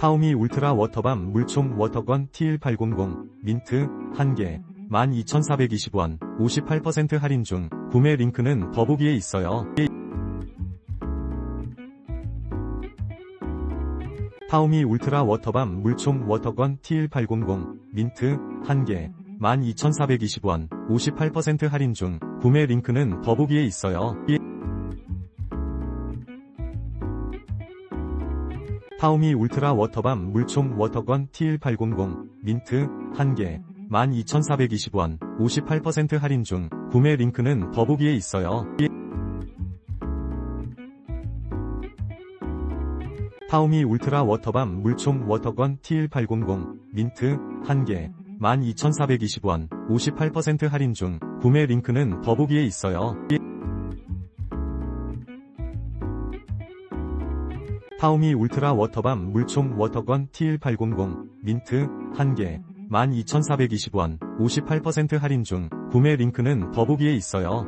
타오미 울트라 워터밤 물총 워터건 T1800 민트 1개 12,420원 58% 할인 중 구매 링크는 더보기에 있어요. 타오미 울트라 워터밤 물총 워터건 T1800 민트 1개 12,420원 58% 할인 중 구매 링크는 더보기에 있어요. 타오미 울트라 워터밤 물총 워터건 T1800 민트 1개 12,420원 58% 할인 중 구매 링크는 더보기에 있어요. 타오미 울트라 워터밤 물총 워터건 T1800 민트 1개 12,420원 58% 할인 중 구매 링크는 더보기에 있어요. 타오미 울트라 워터밤 물총 워터건 T1800 민트 1개 12,420원 58% 할인 중 구매 링크는 더보기에 있어요.